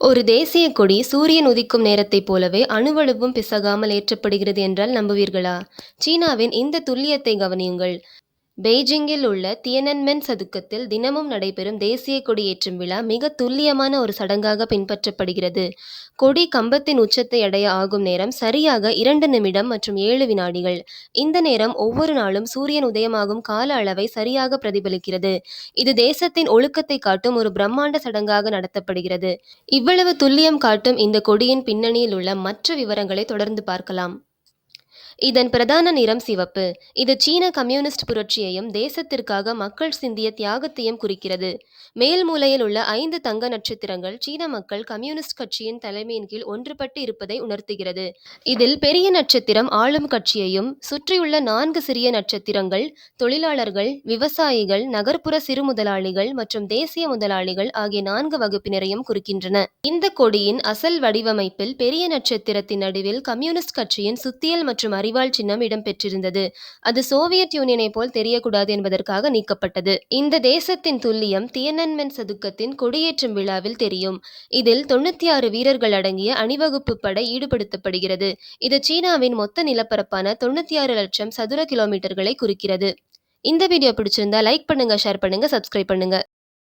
ஒரு தேசிய கொடி சூரியன் உதிக்கும் நேரத்தைப் போலவே அணுவளவும் பிசகாமல் ஏற்றப்படுகிறது என்றால் நம்புவீர்களா? சீனாவின் இந்த துல்லியத்தை கவனியுங்கள். பெய்ஜிங்கில் உள்ள தியனன்மென் சதுக்கத்தில் தினமும் நடைபெறும் தேசிய கொடி ஏற்றும் விழா மிகத் துல்லியமான ஒரு சடங்காக பின்பற்றப்படுகிறது. கொடி கம்பத்தின் உச்சத்தை அடைய ஆகும் நேரம் சரியாக இரண்டு நிமிடம் மற்றும் ஏழு வினாடிகள். இந்த நேரம் ஒவ்வொரு நாளும் சூரியன் உதயமாகும் கால அளவை சரியாக பிரதிபலிக்கிறது. இது தேசத்தின் ஒழுக்கத்தை காட்டும் ஒரு பிரம்மாண்ட சடங்காக நடத்தப்படுகிறது. இவ்வளவு துல்லியம் காட்டும் இந்த கொடியின் பின்னணியில் உள்ள மற்ற விவரங்களை தொடர்ந்து பார்க்கலாம். இதன் பிரதான நிறம் சிவப்பு. இது சீன கம்யூனிஸ்ட் புரட்சியையும் தேசத்திற்காக மக்கள் சிந்திய தியாகத்தையும் குறிக்கிறது. மேல் மூலையில் உள்ள ஐந்து தங்க நட்சத்திரங்கள் சீன மக்கள் கம்யூனிஸ்ட் கட்சியின் தலைமையின் கீழ் ஒன்றுபட்டு இருப்பதை உணர்த்துகிறது. இதில் பெரிய நட்சத்திரம் ஆளும் கட்சியையும் சுற்றியுள்ள நான்கு சிறிய நட்சத்திரங்கள் தொழிலாளர்கள் விவசாயிகள் நகர்ப்புற சிறுமுதலாளிகள் மற்றும் தேசிய முதலாளிகள் ஆகிய நான்கு வகுப்பினரையும் குறிக்கின்றன. இந்த கொடியின் அசல் வடிவமைப்பில் பெரிய நட்சத்திரத்தின் நடுவில் கம்யூனிஸ்ட் கட்சியின் சுத்தியல் மற்றும் அரிவாள் சின்னம் இடம் பெற்றிருந்தது. அது சோவியத் யூனியனை போல் தெரியக்கூடாது என்பதற்காக நீக்கப்பட்டது. இந்த தேசத்தின் துல்லியம் தியனன்மென் சதுக்கத்தின் கொடியேற்றும் விழாவில் தெரியும். இதில் தொண்ணூத்தி ஆறு வீரர்கள் அடங்கிய அணிவகுப்பு படை ஈடுபடுத்தப்படுகிறது. இது சீனாவின் மொத்த நிலப்பரப்பான தொண்ணூத்தி ஆறு லட்சம் சதுர கிலோமீட்டர்களை குறிக்கிறது. இந்த வீடியோ பிடிச்சிருந்தா லைக் பண்ணுங்க ஷேர் பண்ணுங்க சப்ஸ்கிரைப் பண்ணுங்க.